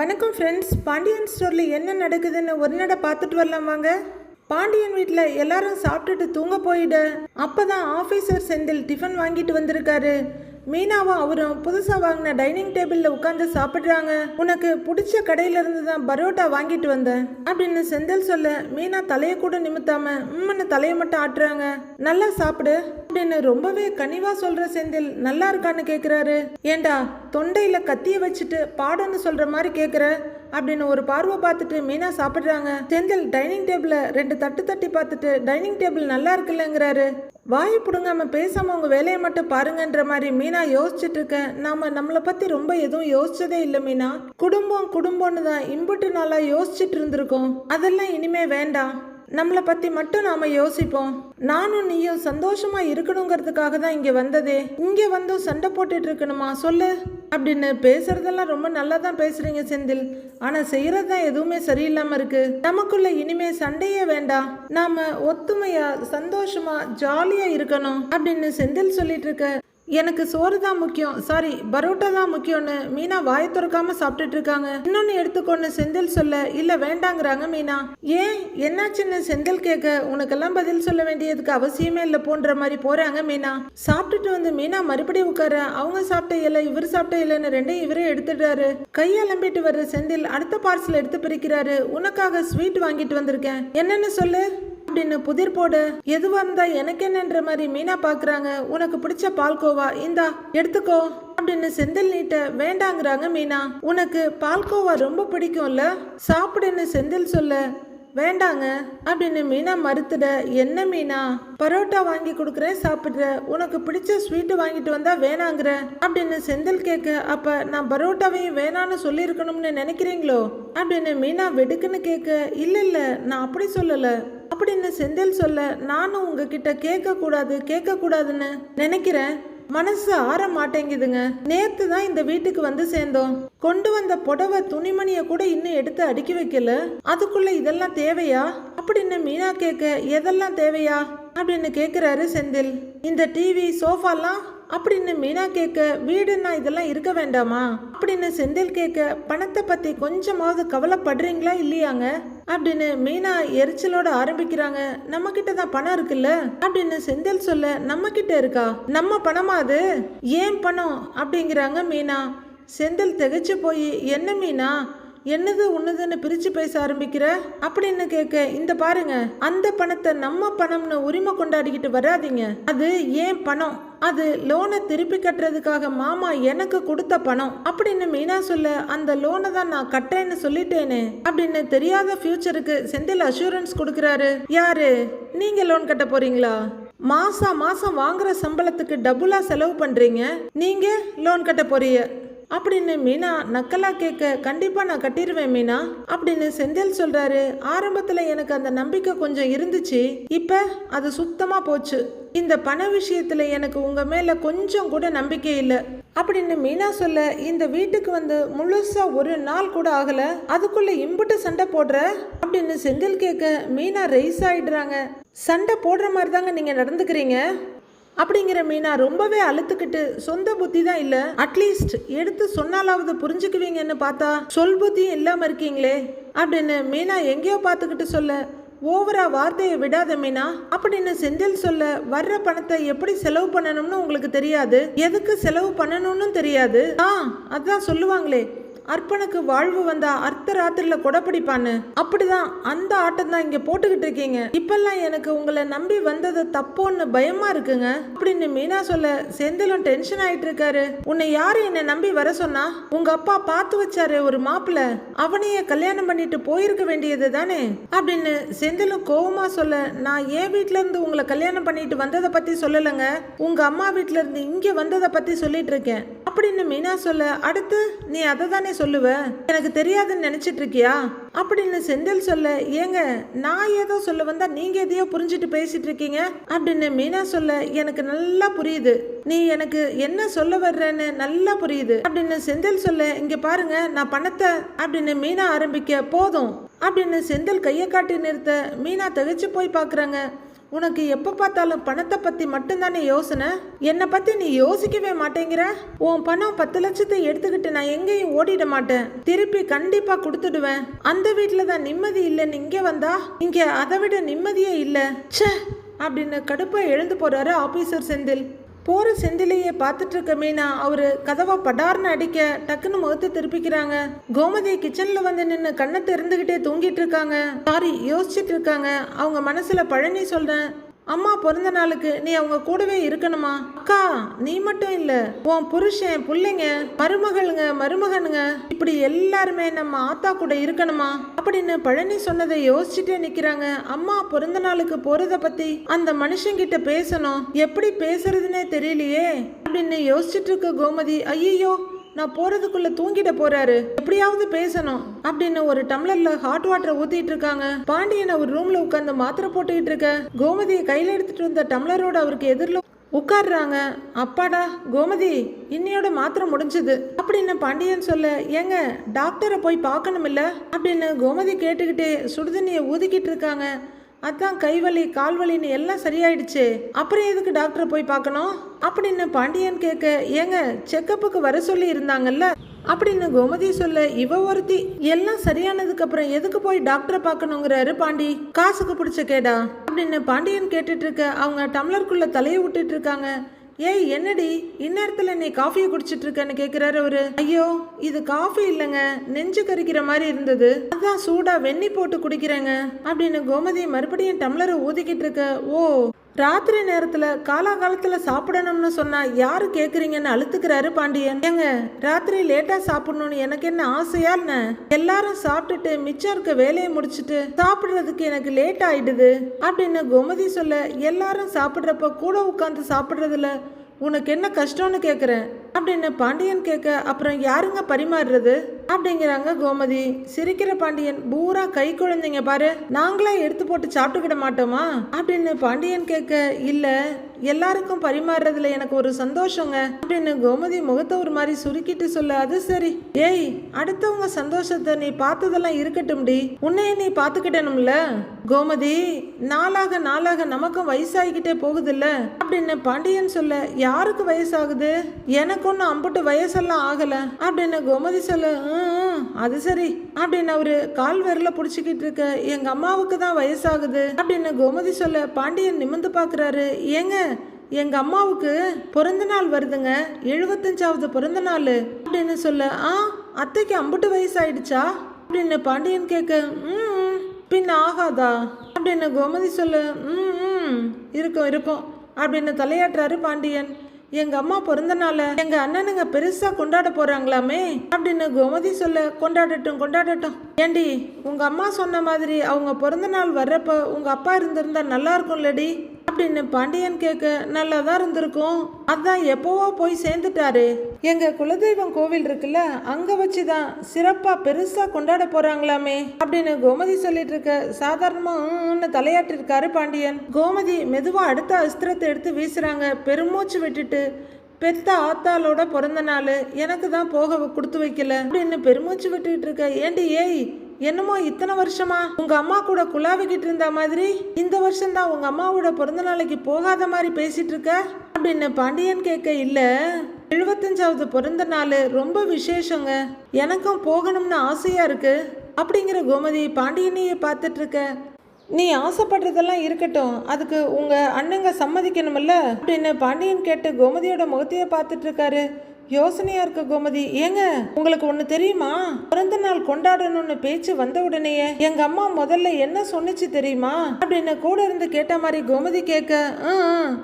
வணக்கம் ஃப்ரெண்ட்ஸ் பாண்டியன் ஸ்டோரில் என்ன நடக்குதுன்னு ஒரு நட பார்த்துட்டு வரலாம் வாங்க. பாண்டியன் வீட்டில் எல்லாரும் சாப்பிட்டுட்டு தூங்க போயிடு. அப்பதான் ஆஃபீஸர் செந்தில் டிஃபன் வாங்கிட்டு வந்திருக்காரு. மீனாவும் அவரும் புதுசாக வாங்கின டைனிங் டேபிளில் உட்காந்து சாப்பிட்றாங்க. உனக்கு பிடிச்ச கடையில இருந்து தான் பரோட்டா வாங்கிட்டு வந்தேன் அப்படின்னு செந்தில் சொல்ல மீனா தலையை கூட நிமித்தாம உம்மன்னு தலையை மட்டும் ஆட்டுறாங்க. நல்லா சாப்பிடு அப்படின்னு ரொம்பவே கனிவா சொல்ற செந்தில் நல்லா இருக்கான்னு கேக்குறாரு. ஏண்டா தொண்டையில கத்திய வச்சுட்டு பாடம்னு சொல்ற மாதிரி கேக்குற? அப்படின்னு ஒரு பார்வை பார்த்துட்டு மீனா சாப்பிடுறாங்க. செந்தில் டைனிங் டேபிள ரெண்டு தட்டு தட்டி பார்த்துட்டு டைனிங் டேபிள் நல்லா இருக்குல்லங்கிறாரு. வாயை பிடுங்காம பேசாம உங்க வேலையை மட்டும் பாருங்கன்ற மாதிரி மீனா யோசிச்சுட்டு இருக்கேன் நாம நம்மளை பத்தி ரொம்ப எதுவும் யோசிச்சதே இல்லை மீனா. குடும்பம் குடும்பம்னு தான் இம்புட்டு நாளா யோசிச்சுட்டு இருந்திருக்கோம். அதெல்லாம் இனிமே வேண்டாம். நம்மளை பற்றி மட்டும் நாம் யோசிப்போம். நானும் நீயும் சந்தோஷமாக இருக்கணுங்கிறதுக்காக தான் இங்கே வந்ததே. இங்கே வந்தும் சண்டை போட்டுட்டு இருக்கணுமா? சொல்லு. அப்படின்னு பேசுறதெல்லாம் ரொம்ப நல்லா தான் பேசுறீங்க செந்தில். ஆனா செய்யறது தான் எதுவுமே சரியில்லாம இருக்கு. நமக்குள்ள இனிமே சண்டையே வேண்டாம். நாம ஒத்துமையா சந்தோஷமா ஜாலியா இருக்கணும் அப்படின்னு செந்தில் சொல்லிட்டு இருக்க எனக்கு சோறு தான் முக்கியம். சாரி பரோட்டா தான் முக்கியம்னு மீனா வாயை திறக்காம சாப்பிட்டுட்டு இருக்காங்க. இன்னொன்னு எடுத்துக்கோன்னு செந்தில் சொல்ல இல்ல வேண்டாங்கிறாங்க மீனா. ஏன்? என்னாச்சுன்னு செந்தில் கேட்க உனக்கெல்லாம் பதில் சொல்ல வேண்டியதுக்கு அவசியமே இல்லை போன்ற மாதிரி போறாங்க மீனா. சாப்பிட்டுட்டு வந்து மீனா மறுபடியும் உட்கார அவங்க சாப்பிட்ட இலை இவர் சாப்பிட்ட இலைன்னு ரெண்டையும் இவரே எடுத்துடுறாரு கையலம்பிட்டு வர்ற செந்தில் அடுத்த பார்சல் எடுத்து பிரிக்கிறாரு. உனக்காக ஸ்வீட் வாங்கிட்டு வந்திருக்கேன். என்னன்னு சொல்லு? அப்படின்னு புதிர் போடு. எதுவா இருந்தா எனக்கு என்னன்ற மாதிரி மீனா பாக்குறாங்க. உனக்கு பிடிச்ச பால்கோவா இந்தா எடுத்துக்கோ. அப்படின்னு செந்தில் நீட்ட வேண்டாங்கிறாங்க மீனா. உனக்கு பால்கோவா ரொம்ப பிடிக்கும்ல? சாப்பிடுன்னு செந்தில் சொல்ல. வேண்டாங்க அப்படின்னு மீனா மறுத்துட என்ன மீனா? பரோட்டா வாங்கி கொடுக்குறேன் சாப்பிட்ற உனக்கு பிடிச்ச ஸ்வீட்டு வாங்கிட்டு வந்தா வேணாங்கிற? அப்படின்னு செந்தில் கேட்க அப்ப நான் பரோட்டாவையும் வேணான்னு சொல்லியிருக்கணும்னு நினைக்கிறீங்களோ? அப்படின்னு மீனா வெடுக்குன்னு கேட்க இல்ல இல்ல நான் அப்படி சொல்லல. அப்படின்னு செந்தில் சொல்ல நானும் உங்ககிட்ட கேட்க கூடாது கேட்க கூடாதுன்னு நினைக்கிறேன். மனசு ஆற மாட்டேங்குதுங்க. நேத்து தான் இந்த வீட்டுக்கு வந்து சேர்ந்தோம். கொண்டு வந்த புடவை துணிமணிய கூட இன்னும் எடுத்து அடுக்கி வைக்கல. அதுக்குள்ள இதெல்லாம் தேவையா? அப்படின்னு மீனா கேட்க எதெல்லாம் தேவையா? அப்படின்னு கேக்குறாரு செந்தில். இந்த டிவி சோஃபாலாம் அப்படின்னு மீனா கேட்க வீடுன்னா இதெல்லாம் இருக்க வேண்டாமா? அப்படின்னு செந்தில் கேட்க பணத்தை பத்தி கொஞ்சமாவது கவலைப்படுறீங்களா இல்லையாங்க? அப்படின்னு மீனா எரிச்சலோட ஆரம்பிக்கிறாங்க. நம்ம கிட்ட தான் பணம் இருக்குல்ல? அப்படின்னு செந்தில் சொல்ல நம்ம கிட்ட இருக்கா? நம்ம பணமா அது? ஏன் பணம்? அப்படிங்கிறாங்க மீனா. செந்தில் திகச்சு போய் என்ன மீனா? என்னது உன்னதுன்னு பிரித்து பேச ஆரம்பிக்கிற? அப்படின்னு கேட்க இந்த பாருங்க அந்த பணத்தை நம்ம பணம்னு உரிமை கொண்டாடிக்கிட்டு வராதீங்க. அது ஏன் பணம்? அது லோனை திருப்பி கட்டுறதுக்காக மாமா எனக்கு கொடுத்த பணம். அப்படின்னு மீனா சொல்ல அந்த லோனை தான் நான் கட்டுறேன்னு சொல்லிட்டேனே. அப்படின்னு தெரியாத ஃபியூச்சருக்கு செந்தில் அஷூரன்ஸ் கொடுக்குறாரு. யாரு? நீங்க லோன் கட்ட போறீங்களா? மாசம் மாசம் வாங்குற சம்பளத்துக்கு டபுளா செலவு பண்றீங்க. நீங்க லோன் கட்ட போறீங்க. அப்படின்னு மீனா நக்கலா கேட்க கண்டிப்பா நான் கட்டிடுவேன் மீனா அப்படின்னு செந்தில் சொல்றாரு. ஆரம்பத்துல எனக்கு அந்த நம்பிக்கை கொஞ்சம் இருந்துச்சு. இப்ப அது சுத்தமா போச்சு. இந்த பண விஷயத்துல எனக்கு உங்க மேல கொஞ்சம் கூட நம்பிக்கை இல்லை அப்படின்னு மீனா சொல்ல இந்த வீட்டுக்கு வந்து முழுசா ஒரு நாள் கூட ஆகல. அதுக்குள்ள இம்புட்டு சண்டை போடுற? அப்படின்னு செந்தில் கேட்க மீனா ரைஸ் ஆயிடுறாங்க. சண்டை போடுற மாதிரி தாங்க நீங்க நடந்துக்கிறீங்க. அப்படிங்கிற மீனா ரொம்பவே அழுத்துக்கிட்டு சொந்த புத்தி தான் இல்ல. அட்லீஸ்ட் எடுத்து சொன்னாலாவது புரிஞ்சுக்குவீங்கன்னு பார்த்தா சொல் புத்தியும் இல்லாம இருக்கீங்களே அப்படின்னு மீனா எங்கேயோ பார்த்துக்கிட்டு சொல்ல ஓவரா வார்த்தையை விடாத மீனா. அப்படின்னு செந்தில் சொல்ல வர்ற பணத்தை எப்படி செலவு பண்ணணும்னு உங்களுக்கு தெரியாது. எதுக்கு செலவு பண்ணணும்னு தெரியாது. ஆ அதான் சொல்லுவாங்களே அர்ப்பனுக்கு வாழ்வு வந்தா அர்த்த ராத்திரில கொடப்பிடிப்பான்னு அப்படிதான் அந்த ஆட்டம் தான் இங்க போட்டுக்கிட்டு இருக்கீங்க. இப்பெல்லாம் எனக்கு உங்களை நம்பி வந்தது தப்போன்னு பயமா இருக்குங்க. அப்படின்னு மீனா சொல்ல செந்திலும் டென்ஷன் ஆயிட்டு இருக்காரு. உன்னை யாரு என்னை நம்பி வர சொன்னா? உங்க அப்பா பார்த்து வச்சாரு ஒரு மாப்பிள்ள அவனையே கல்யாணம் பண்ணிட்டு போயிருக்க வேண்டியது தானே? அப்படின்னு செந்திலும் கோவமா சொல்ல நான் என் வீட்ல இருந்து உங்களை கல்யாணம் பண்ணிட்டு வந்ததை பத்தி சொல்லலைங்க. உங்க அம்மா வீட்ல இருந்து இங்க வந்ததை பத்தி சொல்லிட்டு இருக்கேன். அப்படின்னு மீனா சொல்ல அடுத்து நீ அதை தானே சொல்லுவ? எனக்கு தெரியாதுன்னு நினைச்சிட்டு இருக்கியா அப்படின்னு செந்தில் சொல்ல ஏங்க நான் ஏதோ சொல்ல வந்தா நீங்க எதையோ புரிஞ்சுட்டு பேசிட்டு இருக்கீங்க அப்படின்னு மீனா சொல்ல எனக்கு நல்லா புரியுது. நீ எனக்கு என்ன சொல்ல வர்றேன்னு நல்லா புரியுது. அப்படின்னு செந்தில் சொல்ல இங்க பாருங்க நான் பணத்தை அப்படின்னு மீனா ஆரம்பிக்க போதும். அப்படின்னு செந்தில் கையை காட்டி நிறுத்த மீனா தகச்சு போய் பார்க்குறாங்க உனக்கு எப்போ பார்த்தாலும் பணத்தை பற்றி மட்டும்தானே யோசனை? என்னை பற்றி நீ யோசிக்கவே மாட்டேங்கிற? உன் பணம் பத்து லட்சத்தை எடுத்துக்கிட்டு நான் எங்கேயும் ஓடிட மாட்டேன். திருப்பி கண்டிப்பாக கொடுத்துடுவேன். அந்த வீட்டில் தான் நிம்மதி இல்லைன்னு இங்கே வந்தா? இங்கே அதை விட நிம்மதியே இல்லை. ச்சே! அப்படின்னு கடுப்பாக எழுந்து போறாரு ஆபீசர் செந்தில். போகிற செந்திலையே பார்த்துட்டு இருக்க மீனா அவரு கதவை படார்னு அடிக்க டக்குன்னு முகத்தை திருப்பிக்கிறாங்க. கோமதி கிச்சன்ல வந்து நின்று கண்ணை திறந்துகிட்டே தூங்கிட்டு இருக்காங்க. சாரி யோசிச்சுட்டு இருக்காங்க. அவங்க மனசுல பழனி சொல்றேன். அம்மா பிறந்த நாளுக்கு நீ அவங்க கூடவே இருக்கணுமா? அக்கா நீ மட்டும் இல்ல. உன் புருஷன் பிள்ளைங்க மருமகளுங்க மருமகனுங்க இப்படி எல்லாருமே நம்ம ஆத்தா கூட இருக்கணுமா? அப்படின்னு பழனி சொன்னதை யோசிச்சுட்டே நிக்கிறாங்க. அம்மா பிறந்த நாளுக்கு போறத பத்தி அந்த மனுஷங்கிட்ட பேசணும். எப்படி பேசுறதுன்னே தெரியலையே அப்படின்னு யோசிச்சுட்டு இருக்க கோமதி ஐயோ நான் போறதுக்குள்ள தூங்கிட போறாரு. எப்படியாவது பேசணும் அப்படின்னு ஒரு டம்ளர்ல ஹாட் வாட்டர் ஊத்திட்டு இருக்காங்க. பாண்டியன் ஒரு ரூம்ல உட்கார்ந்து மாத்திரை போட்டுக்கிட்டு இருக்க. கோமதியை கையில எடுத்துட்டு வந்த டம்ளரோட அவருக்கு எதிரில் உட்காடுறாங்க அப்பாடா கோமதி இன்னையோட மாத்திரை முடிஞ்சது. அப்படின்னு பாண்டியன் சொல்ல ஏங்க டாக்டரை போய் பார்க்கணும் இல்ல அப்படின்னு கோமதி கேட்டுக்கிட்டே சுடுதண்ணியை ஊதிக்கிட்டு இருக்காங்க. அதான் கைவலி கால்வலின்னு எல்லாம் சரியாயிடுச்சு. அப்புறம் எதுக்கு டாக்டரை போய் பார்க்கணும்? அப்படின்னு பாண்டியன் கேட்க ஏங்க செக்கப்புக்கு வர சொல்லி இருந்தாங்கல்ல? அப்படின்னு கோமதி சொல்ல இவ ஒருத்தி எல்லாம் சரியானதுக்கு அப்புறம் எதுக்கு போய் டாக்டரை பார்க்கணுங்கிறாரு பாண்டி? காசுக்கு பிடிச்ச கேடா. அப்படின்னு பாண்டியன் கேட்டுட்டு இருக்க அவங்க டம்ளருக்குள்ள தலையை விட்டுட்டு இருக்காங்க. ஏய் என்னடி? இந்நேரத்தில் நீ காஃபியை குடிச்சிட்டு இருக்கன்னு கேக்குறாரு அவரு. ஐயோ இது காஃபி இல்லைங்க. நெஞ்சு கரிக்கிற மாதிரி இருந்தது. அதான் சூடா வெண்ணி போட்டு குடிக்கிறேங்க. அப்படின்னு கோமதி மறுபடியும் டம்ளரை ஊதிக்கிட்டு இருக்க ஓ ராத்திரி நேரத்தில் காலாகாலத்தில் சாப்பிடணும்னு சொன்னால் யார் கேட்குறீங்கன்னு அழுத்துக்கிறாரு பாண்டியன். ஏங்க ராத்திரி லேட்டாக சாப்பிடணும்னு எனக்கு என்ன ஆசையா என்ன? எல்லாரும் சாப்பிட்டுட்டு மிச்சம் இருக்க வேலையை முடிச்சிட்டு சாப்பிட்றதுக்கு எனக்கு லேட் ஆயிடுது அப்படின்னு கோமதி சொல்ல எல்லாரும் சாப்பிட்றப்ப கூட உட்காந்து சாப்பிட்றதுல உனக்கு என்ன கஷ்டம்னு கேட்குறேன் அப்படின்னு பாண்டியன் கேட்க அப்புறம் யாருங்க பரிமாறுறது? அப்படிங்கிறாங்க கோமதி. சிரிக்கிற பாண்டியன் பூரா கை குழந்தைங்க பாரு. நாங்களே எடுத்து போட்டு சாப்பிட்டுக்கிட மாட்டோமா? அப்படின்னு பாண்டியன் கேட்க இல்ல. எல்லாருக்கும் பரிமாறுறதுல எனக்கு ஒரு சந்தோஷங்க. அப்படின்னு கோமதி முகத்தை ஒரு மாதிரி சுருக்கிட்டு சொல்ல அது சரி. ஏய் அடுத்தவங்க சந்தோஷத்தை நீ பார்த்ததெல்லாம் இருக்கட்டும்டி. உன்னைய நீ பார்த்துக்கிட்டனும்ல? கோமதி நாளாக நாளாக நமக்கும் வயசாகிக்கிட்டே போகுதுல்ல. அப்படின்னு பாண்டியன் சொல்ல யாருக்கு வயசாகுது? எனக்கு ஒன்றும் அம்புட்டு வயசெல்லாம் ஆகல. அப்படின்னு கோமதி சொல்ல "ம், அது சரி. அப்படின்னு அவரு கால் விரல பிடிச்சிக்கிட்டு இருக்க எங்க அம்மாவுக்கு தான் வயசாகுது. அப்படின்னு கோமதி சொல்ல பாண்டியன் நிமிந்து பாக்குறாரு ஏங்க எங்க அம்மாவுக்கு பிறந்த நாள் வருதுங்க. எழுபத்தஞ்சாவது பிறந்த நாள். அப்படின்னு சொல்ல ஆ அத்தைக்கு அம்புட்டு வயசாயிடுச்சா? அப்படின்னு பாண்டியன் கேட்க ம் பின்ன ஆகாதா? அப்படின்னு கோமதி சொல்ல ம் ம், இருக்கும் இருக்கும் அப்படின்னு தலையாட்டுறாரு பாண்டியன். எங்க அம்மா பிறந்தனால எங்க அண்ணனுங்க பெருசா கொண்டாட போறாங்களாமே? அப்படின்னு கோமதி சொல்ல கொண்டாடட்டும் கொண்டாடட்டும். ஏண்டி உங்க அம்மா சொன்ன மாதிரி அவங்க பிறந்த நாள் வர்றப்ப உங்க அப்பா இருந்திருந்தா நல்லா இருக்கும்லடி. அப்படின்னு பாண்டியன் கேட்க நல்லா தான் இருந்திருக்கும். அதான் எப்போவோ போய் சேர்ந்துட்டாரு. எங்க குலதெய்வம் கோவில் இருக்குல்ல அங்க வச்சுதான் சிறப்பா பெருசா கொண்டாட போறாங்களாமே அப்படின்னு கோமதி சொல்லிட்டு இருக்க சாதாரணமா தலையாட்டி இருக்காரு பாண்டியன். கோமதி மெதுவா அடுத்த அஸ்திரத்தை எடுத்து வீசுறாங்க. பெருமூச்சு விட்டுட்டு பெத்த ஆத்தாளோட பிறந்த நாள் எனக்கு தான் போக கொடுத்து வைக்கல அப்படின்னு பெருமூச்சு விட்டுக்கிட்டு இருக்க ஏண்டி ஏய் என்னமோ இத்தனை வருஷமா? உங்க அம்மா கூட குழாவிக்கிட்டு இருந்த மாதிரி? இந்த வருஷம் தான் உங்க அம்மாவோட பிறந்த நாளைக்கு போகாத மாதிரி பேசிட்டு இருக்க? அப்படின்னு பாண்டியன் கேட்க இல்ல எழுபத்தஞ்சாவது பிறந்த நாள் ரொம்ப விசேஷங்க. எனக்கும் போகணும்னு ஆசையா இருக்கு. அப்படிங்கிற கோமதி பாண்டியனையே பார்த்துட்டு இருக்க. நீ ஆசைப்படுறதெல்லாம் இருக்கட்டும். அதுக்கு உங்க அண்ணங்க சம்மதிக்கணும்ல? அப்படின்னு பாண்டியன் கேட்டு கோமதியோட முகத்தையே பார்த்துட்டு இருக்காரு. யோசனையா இருக்க கோமதி. ஏங்க உங்களுக்கு ஒண்ணு தெரியுமா? பிறந்த நாள் கொண்டாடணும்னு பேச்சு வந்த உடனேயே எங்க அம்மா முதல்ல என்ன சொன்னுச்சு தெரியுமா? அப்படின்னு கூட இருந்து கேட்ட மாதிரி கோமதி கேட்க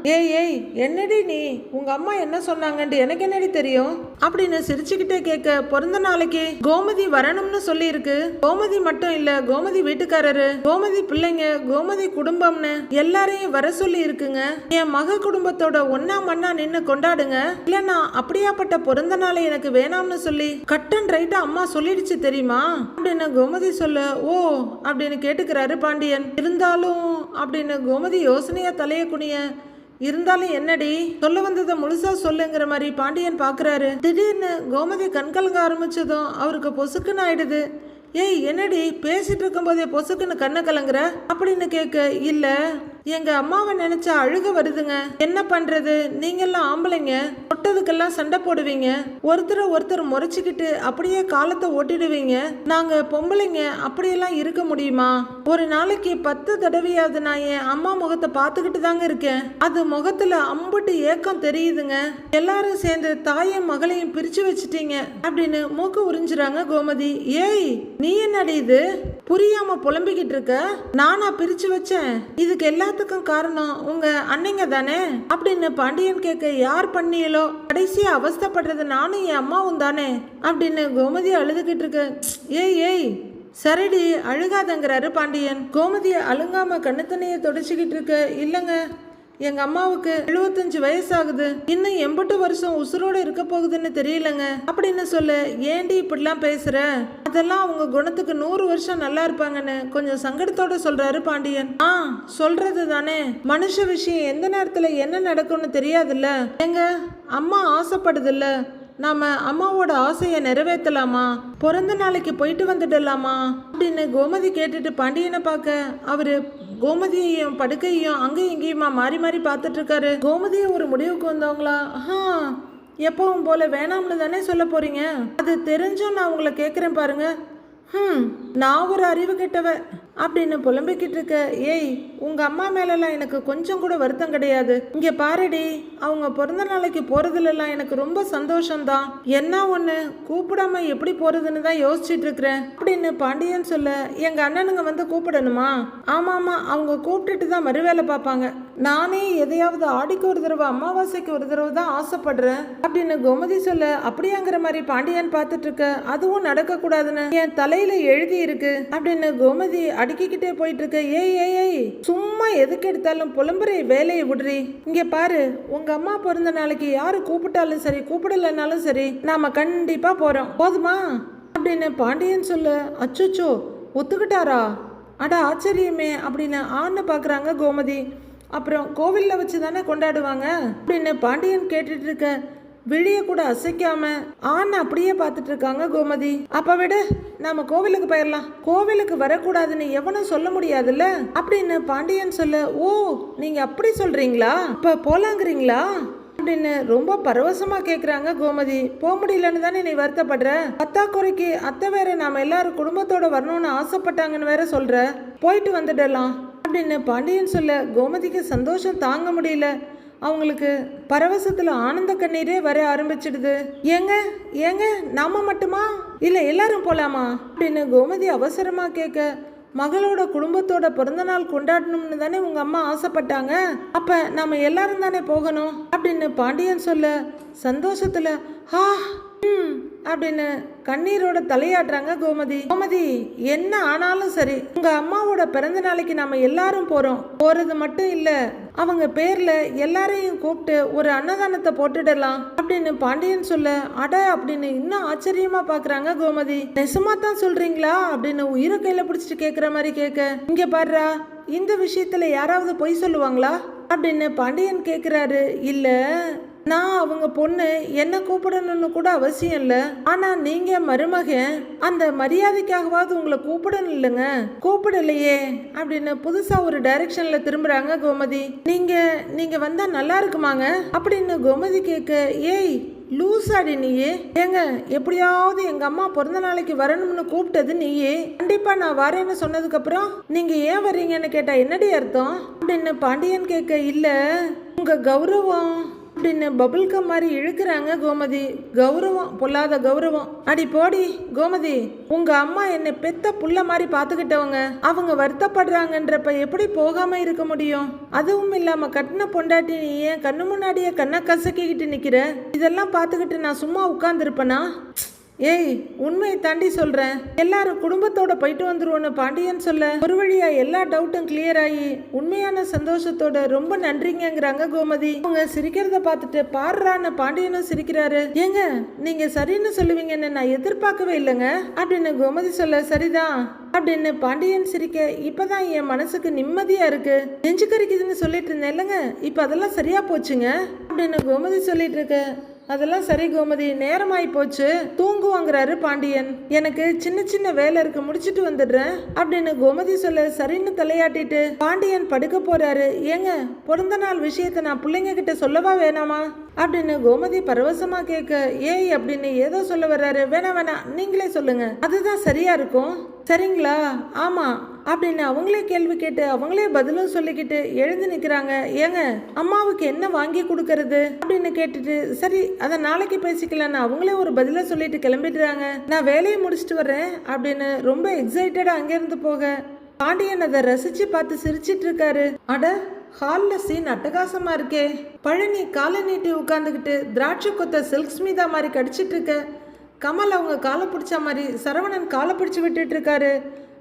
ஏய் ஏய் என்னடி நீ? உங்க அம்மா என்ன சொன்னாங்கன்னு எனக்கு என்னடி தெரியும்? அப்படின்னு சிரிச்சுக்கிட்டே கேட்க பிறந்த நாளைக்கு கோமதி வரணும்னு சொல்லி இருக்கு கோமதி மட்டும் இல்ல கோமதி வீட்டுக்காரரு கோமதி பிள்ளைங்க கோமதி குடும்பம்னு எல்லாரையும் வர சொல்லி இருக்குங்க என் மக குடும்பத்தோட ஒன்னா மண்ணா நின்னு கொண்டாடுங்க. இல்லனா அப்படியாப்பட்ட பிறந்த நாளை எனக்கு வேணாம்னு சொல்லி கட் அண்ட் ரைட்டா அம்மா சொல்லிடுச்சு தெரியுமா? அப்படின்னு கோமதி சொல்ல ஓ அப்படின்னு கேட்டுக்கிறாரு பாண்டியன். இருந்தாலும் அப்படின்னு கோமதி யோசனையா தலைய குனிய இருந்தாலும் என்னடி? சொல்ல வந்ததை முழுசா சொல்லுங்கிற மாதிரி பாண்டியன் பாக்குறாரு. திடீர்னு கோமதி கண்கலங்க ஆரம்பிச்சதும் அவருக்கு பொசுக்குன்னு ஆயிடுது. ஏய் என்னடி? பேசிட்டு இருக்கும்போதே பொசுக்குன்னு கண்ணை கலங்குற? அப்படின்னு கேட்க இல்ல. எங்க அம்மாவை நினைச்சா அழுக வருதுங்க. என்ன பண்றது? நீங்கெல்லாம் ஆம்பளைங்க. தொட்டதுக்கெல்லாம் சண்டை போடுவீங்க. ஒருத்தரை ஒருத்தர் முறைச்சிக்கிட்டு அப்படியே காலத்தை ஓட்டிடுவீங்க. நாங்க பொம்பளைங்க அப்படியெல்லாம் இருக்க முடியுமா? ஒரு நாளைக்கு பத்து தடவையாவது நான் என் அம்மா முகத்தை பார்த்துக்கிட்டு தாங்க இருக்கேன். அது முகத்துல அம்புட்டு ஏக்கம் தெரியுதுங்க. எல்லாரும் சேர்ந்து தாயும் மகளையும் பிரிச்சு வச்சுட்டீங்க. அப்படின்னு மூக்கு உறிஞ்சுறாங்க கோமதி. ஏய் நீ என்னடி இது? புரியாம புலம்பிக்கிட்டு இருக்க? நானா பிரிச்சு வச்சேன். இதுக்கு எல்லாத்துக்கும் காரணம் உங்க அன்னைங்க தானே? அப்படின்னு பாண்டியன் கேட்க யார் பண்ணியலோ? கடைசியா அவஸ்தைப்படுறது நானும் என் அம்மாவும் தானே? அப்படின்னு கோமதி அழுதுகிட்டு இருக்க. ஏய் ஏய் சரிடி அழுகாதங்கிறாரு பாண்டியன். கோமதியை அழுங்காம கண்ணு தண்ணியை தொடச்சிக்கிட்டு இருக்க. இல்லைங்க எங்க அம்மாவுக்கு 75 வயசாகுது. இன்னும் எண்பட்டு வருஷம் உசுரோட இருக்க போகுதுன்னு தெரியலங்க. அப்படின்னு சொல்லு ஏண்டி இப்படிலாம் பேசுற? அதெல்லாம் அவங்க குணத்துக்கு நூறு வருஷம் நல்லா இருப்பாங்கன்னு கொஞ்சம் சங்கடத்தோட சொல்றாரு பாண்டியன். ஆ சொல்றது தானே. மனுஷ விஷயம் எந்த நேரத்துல என்ன நடக்கும்னு தெரியாதுல்ல. எங்க அம்மா ஆசைப்படுதுல்ல. நாம அம்மாவோட ஆசையை நிறைவேற்றலாமா பிறந்த நாளைக்கு போயிட்டு வந்துடலாமா? அப்படின்னு கோமதி கேட்டுட்டு பாண்டியனை பார்க்க அவரு கோமதியையும் படுக்கையும் அங்கேயும் இங்கேயுமா மாறி மாறி பார்த்துட்டு இருக்காரு கோமதியை ஒரு முடிவுக்கு வந்தவங்களா? ஆஹா எப்பவும் போல வேணாம்னு தானே சொல்ல போறீங்க? அது தெரிஞ்சும் நான் உங்களை கேட்குறேன் பாருங்க. ஹம் நான் ஒரு அறிவு கெட்டவ. அப்படின்னு புலம்பிக்கிட்டு இருக்க ஏய் உங்க அம்மா மேலெல்லாம் எனக்கு கொஞ்சம் கூட வருத்தம் கிடையாது. இங்க பாருடி அவங்க பிறந்த நாளைக்கு போறதுலலாம் எனக்கு ரொம்ப சந்தோஷம்தான். என்ன ஒண்ணு கூப்பிடாம எப்படி போறதுன்னு தான் யோசிச்சுட்டு இருக்கிறேன் அப்படின்னு பாண்டியன் சொல்ல எங்க அண்ணனுங்க வந்து கூப்பிடணுமா? ஆமா ஆமா அவங்க கூப்பிட்டுட்டு தான் மறுவேலை பார்ப்பாங்க. நானே எதையாவது ஆடிக்கு ஒரு தடவை அமாவாசைக்கு ஒரு தடவை தான் ஆசைப்படுறேன். அப்படின்னு கோமதி சொல்ல அப்படியாங்கிற மாதிரி பாண்டியன் பார்த்துட்டு இருக்க அதுவும் நடக்க கூடாதுன்னு என் தலையில எழுதி இருக்கு அப்படின்னு கோமதி அடுக்கிக்கிட்டே போயிட்டு இருக்க ஏய் ஏய் ஏய் சும்மா எதுக்கு எடுத்தாலும் புலம்புறை வேலையை விடுறி. இங்க பாரு உங்க அம்மா பிறந்த நாளைக்கு யாரு கூப்பிட்டாலும் சரி கூப்பிடலைனாலும் சரி நாம கண்டிப்பா போறோம். போதுமா? அப்படின்னு பாண்டியன் சொல்ல அச்சோச்சோ ஒத்துக்கிட்டாரா? அட ஆச்சரியமே அப்படின்னு ஆன்னு பார்க்குறாங்க கோமதி. அப்புறம் கோவிலில் வச்சு தானே கொண்டாடுவாங்க? அப்படின்னு பாண்டியன் கேட்டுட்டு இருக்க விழிய கூட அசைக்காம ஆண் அப்படியே பார்த்துட்டு இருக்காங்க கோமதி. அப்ப விடு நாம கோவிலுக்கு போயிடலாம் கோவிலுக்கு வரக்கூடாதுன்னு எவனும் சொல்ல முடியாதுல்ல? அப்படின்னு பாண்டியன் சொல்ல ஓ நீங்க அப்படி சொல்றீங்களா? இப்ப போலாங்கிறீங்களா? அப்படின்னு ரொம்ப பரவசமா கேக்குறாங்க கோமதி. போக முடியலன்னு தானே நீ வருத்தப்படுற? பத்தாக்குறைக்கு அத்தை வேற நாம எல்லாரும் குடும்பத்தோட வரணும்னு ஆசைப்பட்டாங்கன்னு வேற சொல்ற. போயிட்டு வந்துடலாம். அப்படின்னு பாண்டியன் சொல்ல கோமதிக்கு சந்தோஷம் தாங்க முடியல. அவங்களுக்கு பரவசத்தில் ஆனந்த கண்ணீரே வர ஆரம்பிச்சிடுது. ஏங்க ஏங்க நாம மட்டுமா? இல்லை எல்லாரும் போலாமா? அப்படின்னு கோமதி அவசரமாக கேட்க மகளோட குடும்பத்தோட பிறந்தநாள் கொண்டாடணும்னு தானே உங்க அம்மா ஆசைப்பட்டாங்க. அப்ப நாம எல்லாரும் தானே போகணும்? அப்படின்னு பாண்டியன் சொல்ல சந்தோஷத்துல ஹா ம் அப்படின்னு கண்ணீரோட தலையாட்டுறாங்க கோமதி. கோமதி என்ன ஆனாலும் சரி உங்க அம்மாவோட பிறந்த நாளைக்கு நாம எல்லாரும் போறோம். போறது மட்டும் இல்ல அவங்க பேர்ல எல்லாரையும் கூப்பிட்டு ஒரு அன்னதானத்தை போட்டுடலாம் அப்படின்னு பாண்டியன் சொல்ல அட அப்படின்னு இன்னும் ஆச்சரியமா பாக்குறாங்க கோமதி. நெசமா தான் சொல்றீங்களா அப்படின்னு உயிரை கையில பிடிச்சிட்டு கேக்குற மாதிரி கேட்க இங்க பாருடா இந்த விஷயத்துல யாராவது பொய் சொல்லுவாங்களா அப்படின்னு பாண்டியன் கேக்குறாரு. இல்ல நான் அவங்க பொண்ணு என்ன கூப்பிடணும்னு கூட அவசியம் இல்லை. ஆனா நீங்க மருமகன் அந்த மரியாதைக்காகவாவது உங்களை கூப்பிடணும் இல்லைங்க. கூப்பிடலையே அப்படின்னு புதுசா ஒரு டைரக்ஷன்ல திரும்புறாங்க கோமதி. நீங்க நீங்க வந்தா நல்லா இருக்குமாங்க? அப்படின்னு கோமதி கேட்க ஏய் லூசாடி நீயே. ஏங்க எப்படியாவது எங்க அம்மா பிறந்த நாளைக்கு வரணும்னு கூப்பிட்டது நீயே. கண்டிப்பா நான் வரேன்னு சொன்னதுக்கு அப்புறம் நீங்க ஏன் வர்றீங்கன்னு கேட்டா என்னடி அர்த்தம்? அப்படின்னு பாண்டியன் கேட்க இல்ல உங்க கௌரவம் அப்படின்னு பபுல்கம் மாதிரி இழுக்கிறாங்க கோமதி. கௌரவம் பொல்லாத கௌரவம். அடி போடி கோமதி. உங்க அம்மா என்னை பெத்த புள்ள மாதிரி பாத்துக்கிட்டவங்க அவங்க வருத்தப்படுறாங்கன்றப்ப எப்படி போகாம இருக்க முடியும்? அதுவும் இல்லாம கட்டின பொண்டாட்டி நீ ஏன் கண்ணு முன்னாடியே கண்ணை கசக்கிக்கிட்டு நிக்கிற? இதெல்லாம் பார்த்துக்கிட்டு நான் சும்மா உட்கார்ந்துருப்பேனா? ஏய் உண்மையை தாண்டி சொல்கிறேன் எல்லாரும் குடும்பத்தோட போயிட்டு வந்துருவோன்னு பாண்டியன் சொல்ல ஒரு வழியாக எல்லா டவுட்டும் கிளியர் ஆகி உண்மையான சந்தோஷத்தோட ரொம்ப நன்றிங்கங்கிறாங்க கோமதி. அவங்க சிரிக்கிறத பார்த்துட்டு பாடுறான்னு பாண்டியனும் சிரிக்கிறாரு. ஏங்க நீங்கள் சரின்னு சொல்லுவீங்கன்னு நான் எதிர்பார்க்கவே இல்லைங்க. அப்படின்னு கோமதி சொல்ல சரிதான் அப்படின்னு பாண்டியன் சிரிக்க இப்பதான் என் மனசுக்கு நிம்மதியா இருக்கு. நெஞ்சு கறிக்குதுன்னு சொல்லிட்டு இருந்தேன் இல்லைங்க. இப்போ அதெல்லாம் சரியா போச்சுங்க. அப்படின்னு கோமதி சொல்லிட்டு இருக்க அதெல்லாம் சரி கோமதி நேரமாயி போச்சு. தூங்குவாங்கிறாரு பாண்டியன். எனக்கு சின்ன சின்ன வேலை இருக்கு முடிச்சிட்டு வந்துடுறேன் அப்படின்னு கோமதி சொல்ல சரின்னு தலையாட்டிட்டு பாண்டியன் படுக்க போறாரு. ஏங்க பிறந்த நாள் விஷயத்தை நான் பிள்ளைங்க கிட்ட சொல்லவா வேணாமா? அப்படின்னு கோமதி பரவசமா கேட்க ஏய் அப்படின்னு ஏதோ சொல்ல வர்றாரு. வேணாம் வேணாம் நீங்களே சொல்லுங்க. அதுதான் சரியா இருக்கும். சரிங்களா? ஆமா அப்படின்னு அவங்களே கேள்வி கேட்டு அவங்களே பதிலும் சொல்லிக்கிட்டு எழுந்து நிற்கிறாங்க ஏங்க அம்மாவுக்கு என்ன வாங்கி கொடுக்கறது? அப்படின்னு கேட்டுட்டு சரி அதை நாளைக்கு பேசிக்கலான்னு அவங்களே ஒரு பதில சொல்லிட்டு கிளம்பிடுறாங்க. நான் வேலையை முடிச்சுட்டு வரேன் அப்படின்னு ரொம்ப எக்ஸைட்டடாக அங்கேருந்து போக பாண்டியன் அதை ரசிச்சு பார்த்து சிரிச்சிட்டு இருக்காரு அட ஹாலில் சீன் அட்டகாசமாக இருக்கே. பழனி காலை நீட்டி உட்காந்துக்கிட்டு திராட்சை கொத்த சில்க் ஸ்மிதா மாதிரி கடிச்சிட்டு இருக்க கமல் அவங்க காலை பிடிச்ச மாதிரி சரவணன் காலை பிடிச்சி விட்டுட்டு இருக்காரு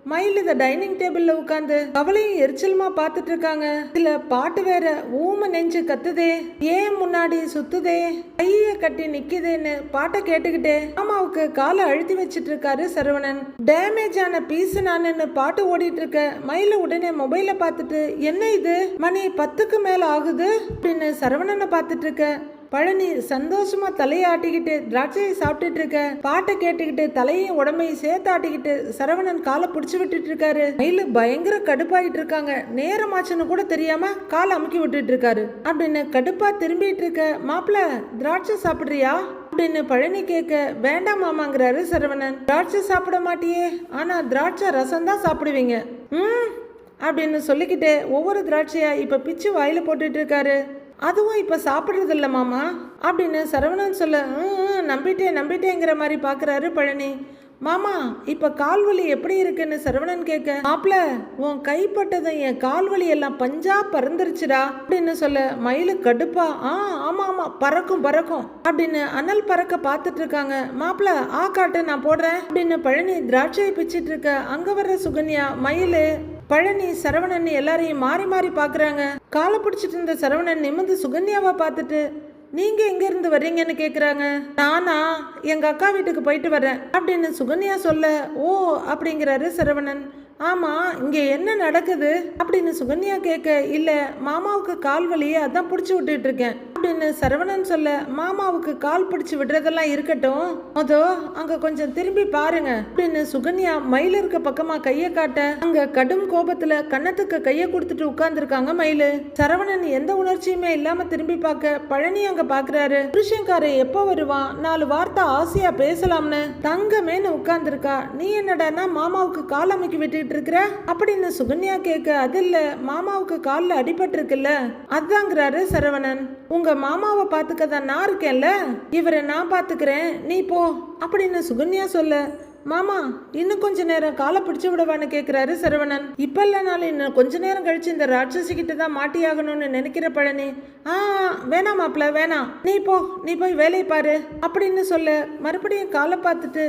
மயில் இந்த டைனிங் டேபிள்ல உட்காந்து கவலையும் எரிச்சலுமா பார்த்துட்டு இருக்காங்க இதுல பாட்டு வேற ஊம நெஞ்சு கத்துதே ஏன் முன்னாடி சுத்துதே கைய கட்டி நிக்குதேன்னு பாட்டை கேட்டுக்கிட்டே அம்மாவுக்கு காலை அழுத்தி வச்சிட்டு இருக்காரு சரவணன். டேமேஜ் ஆன பீஸ் நானுன்னு பாட்டு ஓடிட்டு இருக்க மயில உடனே மொபைல பார்த்துட்டு என்ன இது? மணி பத்துக்கு மேல ஆகுது? அப்படின்னு சரவணனை பார்த்துட்டு இருக்க பழனி சந்தோஷமா தலையாட்டிக்கிட்டு திராட்சையை சாப்பிட்டுட்டு இருக்க பாட்டை கேட்டுக்கிட்டு தலையும் உடம்பையும் சேர்த்து ஆட்டிக்கிட்டு சரவணன் காலை பிடிச்சு விட்டுட்டு இருக்காரு. மயிலு பயங்கர கடுப்பாயிட்டு இருக்காங்க. நேரமாச்சுன்னு கூட தெரியாம காலை அமுக்கி விட்டுட்டு இருக்காரு. அப்படின்னு கடுப்பா திரும்பிட்டு இருக்க மாப்பிள்ள திராட்சை சாப்பிடுறியா? அப்படின்னு பழனி கேட்க வேண்டாம் மாமாங்கிறாரு சரவணன். திராட்சை சாப்பிட மாட்டியே. ஆனா திராட்சை ரசம் தான் சாப்பிடுவீங்க. ம் அப்படின்னு சொல்லிக்கிட்டே ஒவ்வொரு திராட்சையா இப்ப பிச்சு வாயில போட்டுட்டு இருக்காரு. அதுவும் இப்போ சாப்பிட்றதில்ல மாமா. அப்படின்னு சரவணன் சொல்ல "ம், நம்பிட்டேன் நம்பிட்டேங்கிற மாதிரி பார்க்குறாரு பழனி. மாமா இப்போ கால்வலி எப்படி இருக்குன்னு சரவணன் கேட்க மாப்ள உன் கைப்பட்டதும் என் கால்வலி எல்லாம் பஞ்சா பறந்துருச்சுடா. அப்படின்னு சொல்ல மயிலு கடுப்பா. ஆ ஆமாம் ஆமாம் பறக்கும் பறக்கும். அப்படின்னு அனல் பறக்க பார்த்துட்டு இருக்காங்க. மாப்பிள ஆ காட்டு நான் போடுறேன். அப்படின்னு பழனி திராட்சையை பிச்சிட்டு இருக்க அங்கே வர்ற சுகன்யா மயிலு பழனி சரவணன் எல்லாரையும் மாறி மாறி பார்க்குறாங்க காலை பிடிச்சிட்டு இருந்த சரவணன் நிமிர்ந்து சுகன்யாவை பார்த்துட்டு நீங்க எங்க இருந்து வர்றீங்கன்னு கேக்குறாங்க. நானா எங்க அக்கா வீட்டுக்கு போயிட்டு வரேன் அப்படின்னு சுகன்யா சொல்ல ஓ அப்படிங்கிறாரு சரவணன். ஆமாம் இங்கே என்ன நடக்குது? அப்படின்னு சுகன்யா கேட்க இல்லை மாமாவுக்கு கால் வலியே அதான் பிடிச்சி விட்டுட்டு இருக்கேன். அப்படின்னு சரவணன் சொல்ல மாமாவுக்கு கால் பிடிச்சி விடுறதெல்லாம் இருக்கட்டும். அதோ அங்கே கொஞ்சம் திரும்பி பாருங்க. அப்படின்னு சுகன்யா மயில் இருக்க பக்கமாக கையை காட்ட அங்கே கடும் கோபத்தில் கன்னத்துக்கு கையை கொடுத்துட்டு உட்கார்ந்துருக்காங்க மயிலு. சரவணன் எந்த உணர்ச்சியுமே இல்லாமல் திரும்பி பார்க்க பழனி அங்கே பார்க்குறாரு புருஷன்காரன் எப்போ வருவான்? நாலு வார்த்தை ஆசையாக பேசலாம்னு. தங்கமேன்னு உட்கார்ந்துருக்கா. நீ என்னடான்னா மாமாவுக்கு கால் அமைக்கி விட்டுட்டு இருக்கிற அப்படின்னு சுகன்யா கேட்க அது இல்ல மாமாவுக்கு கால்ல அடிபட்டிருக்குல்ல. அதுதாங்கிறாரு அதாங்கிறாரு சரவணன். உங்க மாமாவை பாத்துக்க தான் நான் இருக்கேன்ல. இவரை நான் பாத்துக்கிறேன் நீ போ. அப்படின்னு சுகன்யா சொல்ல மாமா இன்னும் கொஞ்ச நேரம் காலை பிடிச்சு விடவான்னு கேட்குறாரு சரவணன். இப்ப இல்லைனாலும் இன்னும் கொஞ்ச நேரம் கழிச்சு இந்த ராட்சசி கிட்ட தான் மாட்டியாகணும்னு நினைக்கிற பழனி. ஆ வேணாம் மாப்ள வேணாம் நீ போ நீ போய் வேலையை பாரு. அப்படின்னு சொல்ல மறுபடியும் காலை பார்த்துட்டு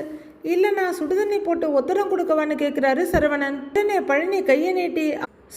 இல்லை நான் சுடுதண்ணி போட்டு ஒத்தடம் கொடுக்கவான்னு கேட்குறாரு சரவணன். உடனே பழனி கையை நீட்டி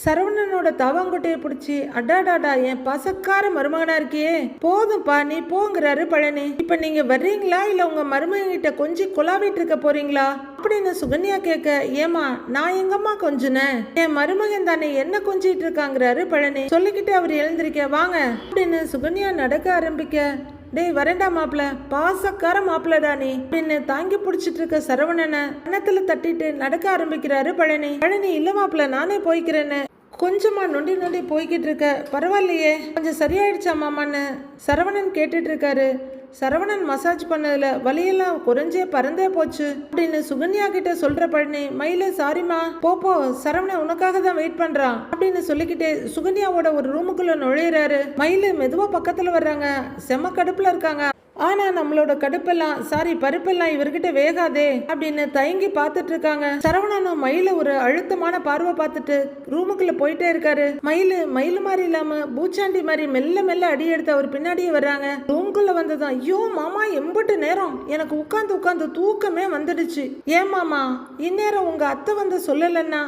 சரவணனோட தவாங்கொட்டையை பிடிச்சி அடாடாடா என் பசக்கார மருமகனா இருக்கியே. போதும்ப்பா நீ போங்கிறாரு பழனி. இப்ப நீங்க வர்றீங்களா இல்ல உங்க மருமகன் கொஞ்சம் குழாவிட்டு இருக்க போறீங்களா? அப்படின்னு சுகன்யா கேட்க ஏமா நான் எங்கம்மா கொஞ்சுனேன்? என் மருமகன் தானே என்ன கொஞ்சிட்டு இருக்காங்கிறாரு பழனி. சொல்லிக்கிட்டு அவர் எழுந்திருக்க வாங்க அப்படின்னு சுகன்யா நடக்க ஆரம்பிக்க டேய் வரேன்டா மாப்பிள்ள பாசக்கார மாப்பிளடா நீ. அப்படின்னு தாங்கி பிடிச்சிட்டு இருக்க சரவணனை கணத்துல தட்டிட்டு நடக்க ஆரம்பிக்கிறாரு பழனி. பழனி இல்ல மாப்பிள்ள நானே போய்க்கிறேன்னு கொஞ்சமா நொண்டி நொண்டி போய்கிட்டு இருக்க பரவாயில்லையே கொஞ்சம் சரியாயிடுச்சா மாமான்னு சரவணன் கேட்டுட்டு இருக்காரு சரவணன் மசாஜ் பண்ணதுல வலியெல்லாம் குறைஞ்சே பறந்தே போச்சு அப்படின்னு சுகன்யா கிட்ட சொல்ற பழனி மயில சாரிமா போ போ சரவணன் உனக்காக தான் வெயிட் பண்றான் அப்படின்னு சொல்லிக்கிட்டே சுகன்யாவோட ஒரு ரூமுக்குள்ள நுழையிறாரு. மயில மெதுவா பக்கத்துல வர்றாங்க. செம கடுப்புல இருக்காங்க. ஆனா நம்மளோட கடுப்பெல்லாம் சாரி பருப்பெல்லாம் இவர்கிட்ட வேகாதே அப்படின்னு தயங்கி பார்த்துட்டு இருக்காங்க சரவணனும் மயில ஒரு அழுத்தமான பார்வை பார்த்துட்டு ரூமுக்குள்ள போயிட்டே இருக்காரு. மயிலு மயில் மாதிரி இல்லாம பூச்சாண்டி மாதிரி மெல்ல மெல்ல அடி எடுத்து அவர் பின்னாடியே வர்றாங்க. ரூம்குள்ள வந்ததும் ஐயோ மாமா எம்பட்டு நேரம். எனக்கு உட்காந்து உட்காந்து தூக்கமே வந்துடுச்சு. ஏன் மாமா இந்நேரம் உங்க அத்தை வந்து சொல்லலன்னா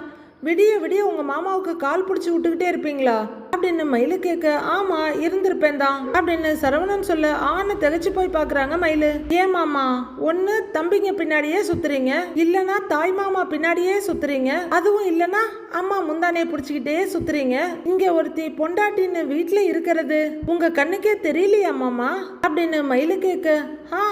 விடிய விடிய உங்க மாமாவுக்கு கால் பிடிச்சி விட்டுக்கிட்டே இருப்பீங்களா? அப்படின்னு மயிலு கேட்க ஆமா இருந்திருப்பேன் தான் அப்படின்னு சரவணன் சொல்ல ஆன திகச்சு போய் பாக்குறாங்க மயிலு. ஏன் மாமா? ஒண்ணு தம்பிங்க பின்னாடியே சுத்துறீங்க. இல்லனா தாய் மாமா பின்னாடியே சுத்துறீங்க. அதுவும் இல்லனா அம்மா முந்தானே புடிச்சுக்கிட்டே சுத்துறீங்க. இங்க ஒருத்தி பொண்டாட்டின்னு வீட்டுல இருக்கிறது உங்க கண்ணுக்கே தெரியலையா மாமா? அப்படின்னு மயிலு கேட்க ஆ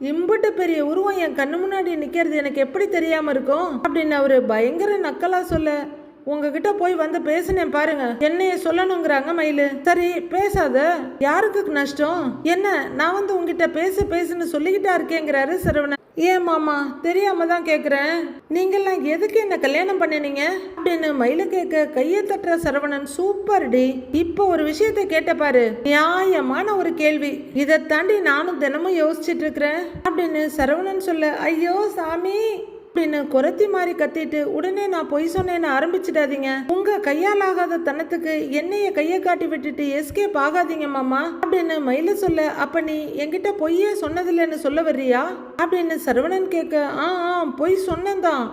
இம்புட்டு பெரிய உருவம் என் கண்ணு முன்னாடி நிற்கிறது எனக்கு எப்படி தெரியாமல் இருக்கும்? அப்படின்னு அவர் பயங்கர நக்கலாக சொல்ல உங்ககிட்ட போய் வந்து பேசினேன் பாருங்க. என்னைய சொல்லணுங்கிறாங்க மயிலு. சரி பேசாத. யாருக்கு நஷ்டம்? என்ன? நான் வந்து உங்ககிட்ட பேசு பேசுன்னு சொல்லிக்கிட்டா இருக்கேங்கிறாரு சரவணன். ஏன் மாமா? தெரியாம தான் கேட்குறேன் நீங்கள்லாம் எதுக்கு என்ன கல்யாணம் பண்ணினீங்க? அப்படின்னு மயில கேட்க கையை தட்டுற சரவணன் சூப்பர் டி. இப்போ ஒரு விஷயத்தை கேட்ட பாரு. நியாயமான ஒரு கேள்வி. இதை தாண்டி நானும் தினமும் யோசிச்சுட்டு இருக்கிறேன். அப்படின்னு சரவணன் சொல்ல ஐயோ சாமி. அப்படின்னு குரத்தி மாதிரி கத்திட்டு உடனே நான் பொய் சொன்னேன்னு ஆரம்பிச்சிடாதீங்க. உங்க கையால் ஆகாத தனத்துக்கு என்னைய கையை காட்டி விட்டுட்டு எஸ்கேப் ஆகாதீங்க மாமா அப்படின்னு மயில சொல்ல அப்ப நீ என்கிட்ட பொய்யே சொன்னதில்லைன்னு சொல்ல வர்றியா? அப்படின்னு சரவணன் கேட்க ஆ ஆ பொய் சொன்னேன்தான்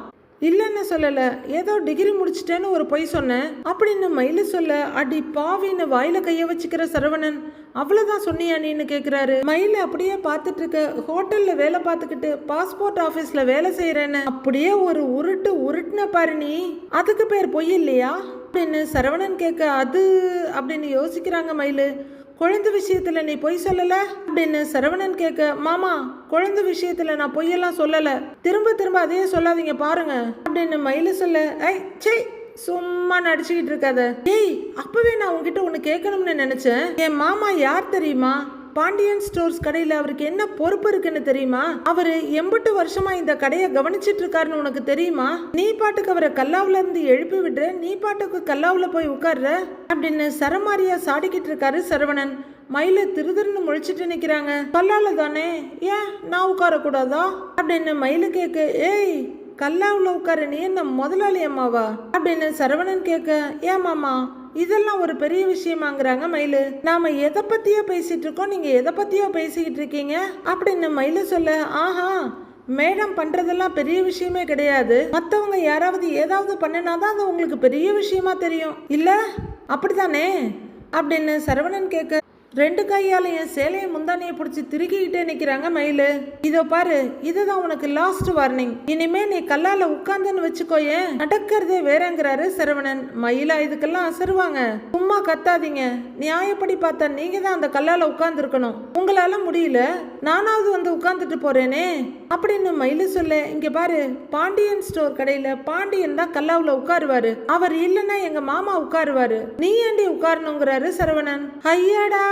இல்லைன்னு சொல்லல. ஏதோ டிகிரி முடிச்சிட்டேன்னு ஒரு பொய் சொன்னேன் அப்படின்னு மயில சொல்ல அடி பாவின்னு வாயில கைய வச்சுக்கிற சரவணன் அவ்வளவுதான் சொன்னியா நீன்னு கேக்குறாரு? மயில அப்படியே பார்த்துட்டு இருக்க ஹோட்டல்ல வேலை பார்த்துக்கிட்டு பாஸ்போர்ட் ஆபீஸ்ல வேலை செய்யறேன்னு. அப்படியே ஒரு உருட்டு உருட்டுன பாரு நீ. அதுக்கு பேர் பொய் இல்லையா? அப்படின்னு சரவணன் கேட்க அது அப்படின்னு யோசிக்கிறாங்க மயிலு. குழந்தை விஷயத்துல நீ பொய் சொல்லல? அப்படின்னு சரவணன் கேட்க மாமா குழந்தை விஷயத்துல நான் பொய்யெல்லாம் சொல்லல. திரும்ப திரும்ப அதையே சொல்லாதீங்க பாருங்க. அப்படின்னு மயிலு சொல்ல ஐ சே சும்மா நடிச்சுக்கிட்டு இருக்காத. ஏய் அப்பவே நான் உங்ககிட்ட ஒன்று கேட்கணும்னு நினைச்சேன். என் மாமா யார் தெரியுமா? பாண்டியன் ஸ்டோர்ஸ் கடையில் அவருக்கு என்ன பொறுப்பு இருக்குன்னு தெரியுமா? அவரு எண்பட்டு வருஷமா இந்த கடையை கவனிச்சிட்டு இருக்காருன்னு உனக்கு தெரியுமா? நீ பாட்டுக்கு அவரை கல்லாவுல இருந்து எழுப்பி விடுற? நீ பாட்டுக்கு கல்லாவில் போய் உட்கார்ற? அப்படின்னு சரமாரியா சாடிக்கிட்டு இருக்காரு சரவணன். மயில திருதிருன்னு முழிச்சிட்டு நிக்கிறாங்க. கல்லால தானே? ஏன் நான் உட்கார கூடாதா அப்படின்னு மயிலு கேக்கு ஏய் கல்லாவில் உட்கார நீ முதலாளி அம்மாவா? அப்படின்னு சரவணன் கேட்க ஏன் மாமா இதெல்லாம் ஒரு பெரிய விஷயமாங்கிறாங்க மயிலு. நாம எதை பத்தியோ பேசிட்டு இருக்கோம் நீங்க எதை பத்தியோ பேசிக்கிட்டு இருக்கீங்க? அப்படின்னு மயிலு சொல்ல ஆஹா மேடம் பண்றதெல்லாம் பெரிய விஷயமே கிடையாது. மத்தவங்க யாராவது ஏதாவது பண்ணினாதான் அது உங்களுக்கு பெரிய விஷயமா தெரியும். இல்ல அப்படித்தானே? அப்படின்னு சரவணன் கேட்க ரெண்டு கையாலையும் சேலையை முந்தானியை பிடிச்சி திருக்கிக்கிட்டே நிற்கிறாங்க மயிலு. இதோ பாரு இதுதான் உனக்கு லாஸ்ட் வார்னிங் இனிமே நீ கல்லால உட்காந்துன்னு வச்சுக்கோயேன் நடக்கிறதே வேறங்கிறாரு சரவணன். மயிலா இதுக்கெல்லாம் அசருவாங்க. சும்மா கத்தாதீங்க. நியாயப்படி பார்த்தா நீங்க தான் அந்த கல்லால உட்காந்துருக்கணும் உங்களால முடியல. நானாவது வந்து உட்காந்துட்டு போகிறேனே அப்படின்னு மயிலு சொல்ல இங்கே பாரு பாண்டியன் ஸ்டோர் கடையில் பாண்டியன் தான் கல்லாவில் உட்காருவாரு. அவர் இல்லைன்னா எங்கள் மாமா உட்காருவாரு. நீ ஏண்டி உட்காரணுங்கிறாரு சரவணன். ஐயாடா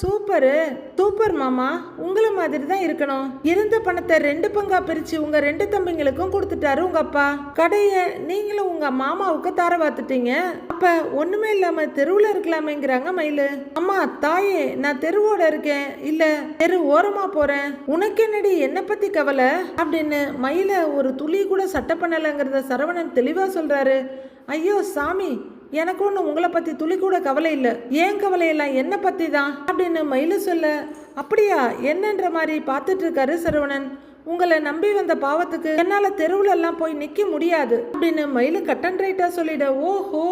சூப்பரு. சூப்பர் மாமா உங்களை மாதிரி தான் இருக்கணும். இருந்த பணத்தை ரெண்டு பங்கா பிரிச்சு உங்க ரெண்டு தம்பிங்களுக்கும் கொடுத்துட்டாரு உங்க அப்பா. கடையை நீங்களும் உங்க மாமாவுக்கு தர பார்த்துட்டீங்க அப்ப ஒண்ணுமே இல்லாம தெருவுல இருக்கலாமேங்கிறாங்க மயிலு. அம்மா தாயே நான் தெருவோட இருக்கேன். இல்ல தெரு ஓரமா போறேன். உனக்கு என்னடி என்ன பத்தி கவலை? அப்படின்னு மயில ஒரு துளி கூட சட்டை பண்ணலைங்கிறத சரவணன் தெளிவா சொல்றாரு. ஐயோ சாமி எனக்கு ஒன்று உங்களை பற்றி துளி கூட கவலை இல்லை. ஏன் கவலையெல்லாம் என்னை பற்றி தான் அப்படின்னு மயில சொல்ல அப்படியா? என்னன்ற மாதிரி பார்த்துட்டு இருக்காரு சரவணன். உங்களை நம்பி வந்த பாவத்துக்கு என்னால தெருவுல எல்லாம் போய் நிக்க முடியாது அப்படின்னு மயிலு கட்டன் ரைட்டா சொல்லிட ஓஹோ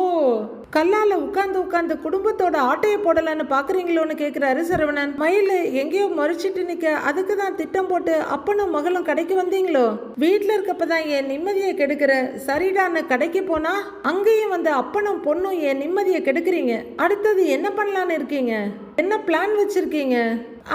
கல்லால உட்கார்ந்து உட்கார்ந்து குடும்பத்தோட ஆட்டையை போடலான்னு பாக்குறீங்களோன்னு கேக்குறாரு சரவணன். மயிலு எங்கேயோ மறைச்சிட்டு நிக்க அதுக்கு தான் திட்டம் போட்டு அப்பனும் மகளும் கடைக்கு வந்தீங்களோ? வீட்டுல இருக்கப்பதான் என் நிம்மதியை கெடுக்கிற. சரிடான்னு கடைக்கு போனா அங்கேயும் வந்து அப்பனும் பொண்ணும் என் நிம்மதியை கெடுக்குறீங்க. அடுத்தது என்ன பண்ணலான்னு இருக்கீங்க? என்ன பிளான் வச்சுருக்கீங்க?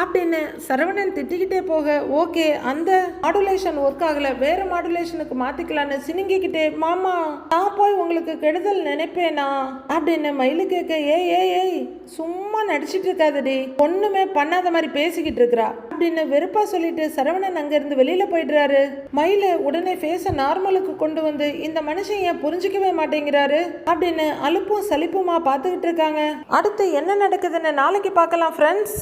அப்படின்னு சரவணன் திட்டிக்கிட்டே போக ஓகே அந்த மாடுலேஷன் ஒர்க் ஆகல. வேற மாடுலேஷனுக்கு மாத்திக்கலான்னு சினிங்கிக்கிட்டே மாமா நான் போய் உங்களுக்கு கெடுதல் நினைப்பேனா? அப்படின்னு மயிலு கேட்க ஏய் ஏய் ஏய் சும்மா நடிச்சிட்டு இருக்காதடி. ஒண்ணுமே பண்ணாத மாதிரி பேசிக்கிட்டு இருக்கிறா. அப்படின்னு வெறுப்பா சொல்லிட்டு சரவணன் அங்கிருந்து வெளியில போயிடுறாரு. மயிலு உடனே ஃபேஸ நார்மலுக்கு கொண்டு வந்து இந்த மனுஷன் ஏன் புரிஞ்சுக்கவே மாட்டேங்கிறாரு? அப்படின்னு அலுப்பும் சலிப்புமா பார்த்துக்கிட்டு இருக்காங்க. அடுத்து என்ன நடக்குதுன்னு நாளைக்கு பார்க்கலாம் ஃப்ரெண்ட்ஸ்